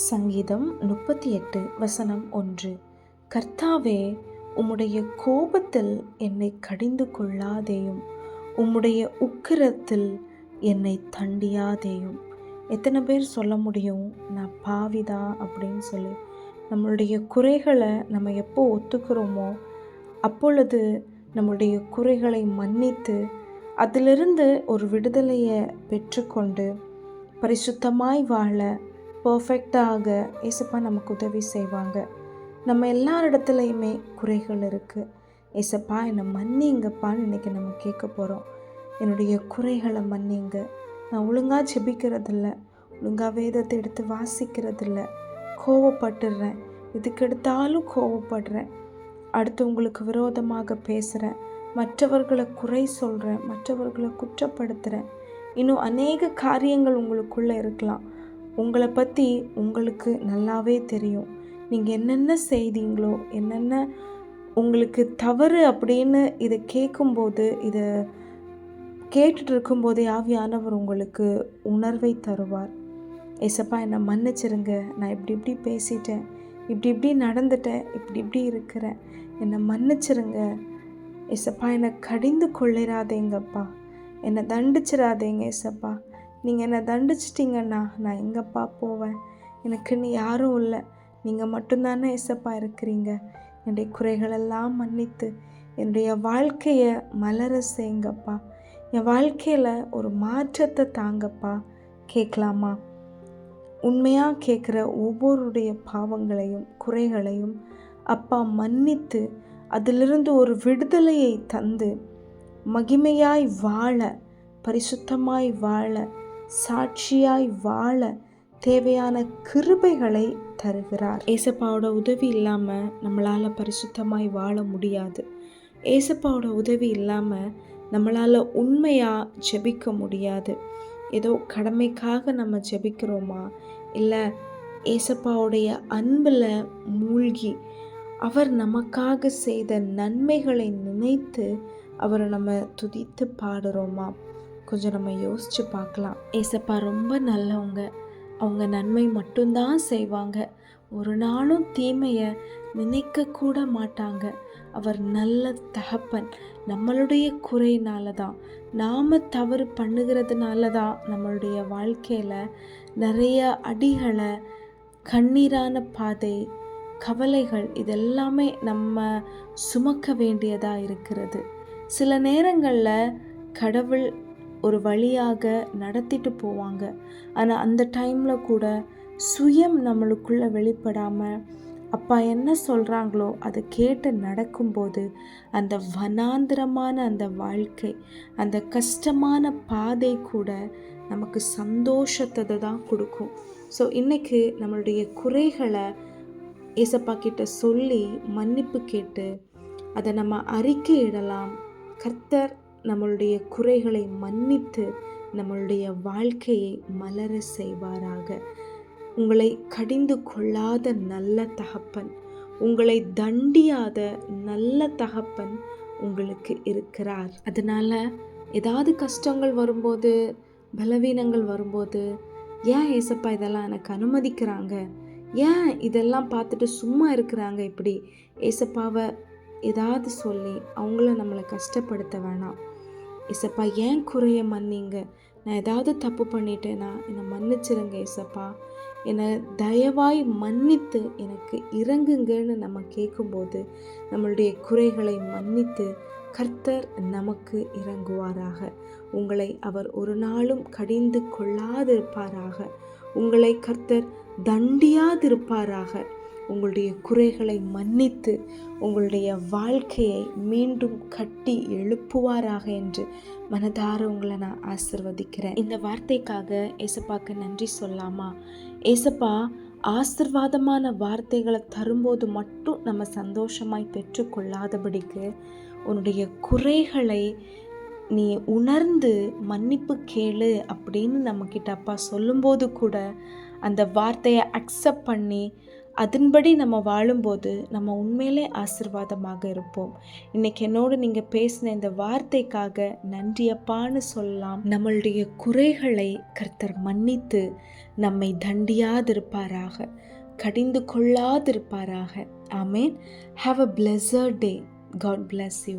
சங்கீதம் முப்பத்தி எட்டு வசனம் ஒன்று. கர்த்தாவே உம்முடைய கோபத்தில் என்னை கடிந்து கொள்ளாதேயும் உம்முடைய உக்கிரத்தில் என்னை தண்டியாதேயும். எத்தனை பேர் சொல்ல முடியும் நான் பாவிதா அப்படின்னு சொல்லி. நம்மளுடைய குறைகளை நம்ம எப்போ ஒத்துக்கிறோமோ அப்பொழுது நம்மளுடைய குறைகளை மன்னித்து அதிலிருந்து ஒரு விடுதலையை பெற்றுக்கொண்டு பரிசுத்தமாய் வாழ பர்ஃபெக்டாக இசப்பா நமக்கு உதவி செய்வாங்க. நம்ம எல்லாரிடத்துலையுமே குறைகள் இருக்குது இசப்பா என்னை மன்னிங்கப்பான்னு இன்றைக்கி நம்ம கேட்க போகிறோம் என்னுடைய குறைகளை மன்னிங்க. நான் ஒழுங்காக ஜெபிக்கிறதில்ல. ஒழுங்காக வேதத்தை எடுத்து வாசிக்கிறதில்ல. கோவப்பட்டுடுறேன் இதுக்கெடுத்தாலும் கோவப்படுறேன். அடுத்தவங்களுக்கு விரோதமாக பேசுகிறேன் மற்றவர்களை குறை சொல்கிறேன் மற்றவர்களை குற்றப்படுத்துகிறேன் இன்னும் அநேக காரியங்கள் உங்களுக்குள்ளே இருக்கலாம். உங்களை பற்றி உங்களுக்கு நல்லாவே தெரியும். நீங்கள் என்னென்ன செய்தீங்களோ என்னென்ன உங்களுக்கு தவறு அப்படின்னு இதை கேட்கும்போது இதை கேட்டுட்டு இருக்கும்போதே ஆவியானவர் உங்களுக்கு உணர்வை தருவார். ஏசப்பா என்னை மன்னிச்சிருங்க. நான் இப்படி இப்படி பேசிட்டேன். இப்படி இப்படி நடந்துட்டேன். இப்படி இப்படி இருக்கிறேன். என்னை மன்னிச்சிருங்க. ஏசப்பா என்னை கடிந்து கொள்ளிராதேங்கப்பா என்னை தண்டிச்சிடாதேங்க ஏசப்பா. நீங்கள் என்னை தண்டிச்சிட்டிங்கன்னா நான் எங்கப்பா போவேன்? எனக்குன்னு யாரும் இல்லை. நீங்கள் மட்டும்தானே ஏசப்பா இருக்கிறீங்க. என்னுடைய குறைகளெல்லாம் மன்னித்து என்னுடைய வாழ்க்கையை மலர செய்யுங்கப்பா என் வாழ்க்கையில் ஒரு மாற்றத்தை தாங்கப்பா. கேட்கலாமா? உண்மையாக கேட்குற ஒவ்வொருடைய பாவங்களையும் குறைகளையும் அப்பா மன்னித்து அதிலிருந்து ஒரு விடுதலையை தந்து மகிமையாய் வாழ பரிசுத்தமாய் வாழ சாட்சியாய் வாழ தேவையான கிருபைகளை தருகிறார். ஏசப்பாவோட உதவி இல்லாமல் நம்மளால் பரிசுத்தமாய் வாழ முடியாது. ஏசப்பாவோட உதவி இல்லாமல் நம்மளால் உண்மையாக ஜெபிக்க முடியாது. ஏதோ கடமைக்காக நம்ம ஜெபிக்கிறோமா? இல்லை ஏசப்பாவுடைய அன்பில் மூழ்கி அவர் நமக்காக செய்த நன்மைகளை நினைத்து அவரை நம்ம துதித்து பாடுறோமா? கொஞ்சம் நம்ம யோசித்து பார்க்கலாம். ஏசப்பா ரொம்ப நல்லவங்க. அவங்க நன்மை மட்டும்தான் செய்வாங்க. ஒரு நாளும் தீமையை நினைக்க கூட மாட்டாங்க. அவர் நல்ல தகப்பன். நம்மளுடைய குறையினால தான் நாம் தவறு பண்ணுகிறதுனால தான் நம்மளுடைய வாழ்க்கையில் நிறைய அடிகளை கண்ணீரான பாதை கவலைகள் இதெல்லாமே நம்ம சுமக்க வேண்டியதாக இருக்கிறது. சில நேரங்களில் கடவுள் ஒரு வழியாக நடத்திட்டு போவாங்க. ஆனால் அந்த டைமில் கூட சுயம் நம்மளுக்குள்ளே வெளிப்படாமல் அப்பா என்ன சொல்கிறாங்களோ அதை கேட்டு நடக்கும்போது அந்த வனாந்திரமான அந்த வாழ்க்கை அந்த கஷ்டமான பாதை கூட நமக்கு சந்தோஷத்தை தான் கொடுக்கும். ஸோ இன்றைக்கி நம்மளுடைய குறைகளை ஏசப்பா கிட்ட சொல்லி மன்னிப்பு கேட்டு அதை நம்ம அறிக்கையிடலாம். கர்த்தர் நம்மளுடைய குறைகளை மன்னித்து நம்மளுடைய வாழ்க்கையை மலர செய்வாராக. உங்களை கடிந்து கொள்ளாத நல்ல தகப்பன் உங்களை தண்டியாத நல்ல தகப்பன் உங்களுக்கு இருக்கிறார். அதனால் ஏதாவது கஷ்டங்கள் வரும்போது பலவீனங்கள் வரும்போது ஏன் ஏசப்பா இதெல்லாம் எனக்கு அனுமதிக்கிறாங்க? ஏன் இதெல்லாம் பார்த்துட்டு சும்மா இருக்கிறாங்க இப்படி? ஏசப்பாவை ஏதாவது சொல்லி அவங்கள நம்மளை கஷ்டப்படுத்த வேணாம். இசப்பா ஏன் குறைய மன்னிங்க? நான் ஏதாவது தப்பு பண்ணிட்டேனா? என்னை மன்னிச்சிருங்க இசப்பா. என்னை தயவாய் மன்னித்து எனக்கு இறங்குங்கன்னு நம்ம கேட்கும்போது நம்மளுடைய குறைகளை மன்னித்து கர்த்தர் நமக்கு இறங்குவாராக. உங்களை அவர் ஒரு நாளும் கடிந்து கொள்ளாதிருப்பாராக. உங்களை கர்த்தர் தண்டியாதிருப்பாராக. உங்களுடைய குறைகளை மன்னித்து உங்களுடைய வாழ்க்கையை மீண்டும் கட்டி எழுப்புவாராக என்று மனதார உங்களை நான் ஆசிர்வதிக்கிறேன். இந்த வார்த்தைக்காக ஏசப்பாக்கு நன்றி சொல்லாமா ஏசப்பா ஆசிர்வாதமான வார்த்தைகளை தரும்போது மட்டும் நம்ம சந்தோஷமாய் பெற்றுக்கொள்ளாதபடிக்கு உன்னுடைய குறைகளை நீ உணர்ந்து மன்னிப்பு கேளு அப்படின்னு நம்மக்கிட்ட அப்பா சொல்லும்போது கூட அந்த வார்த்தையை அக்செப்ட் பண்ணி அதன்படி நம்ம வாழும்போது நம்ம உண்மையிலே ஆசிர்வாதமாக இருப்போம். இன்னைக்கு என்னோடு நீங்கள் பேசின இந்த வார்த்தைக்காக நன்றியப்பான்னு சொல்லலாம். நம்மளுடைய குறைகளை கர்த்தர் மன்னித்து நம்மை தண்டியாதிருப்பாராக கடிந்து கொள்ளாதிருப்பாராக. Amen. Have a pleasure day God bless you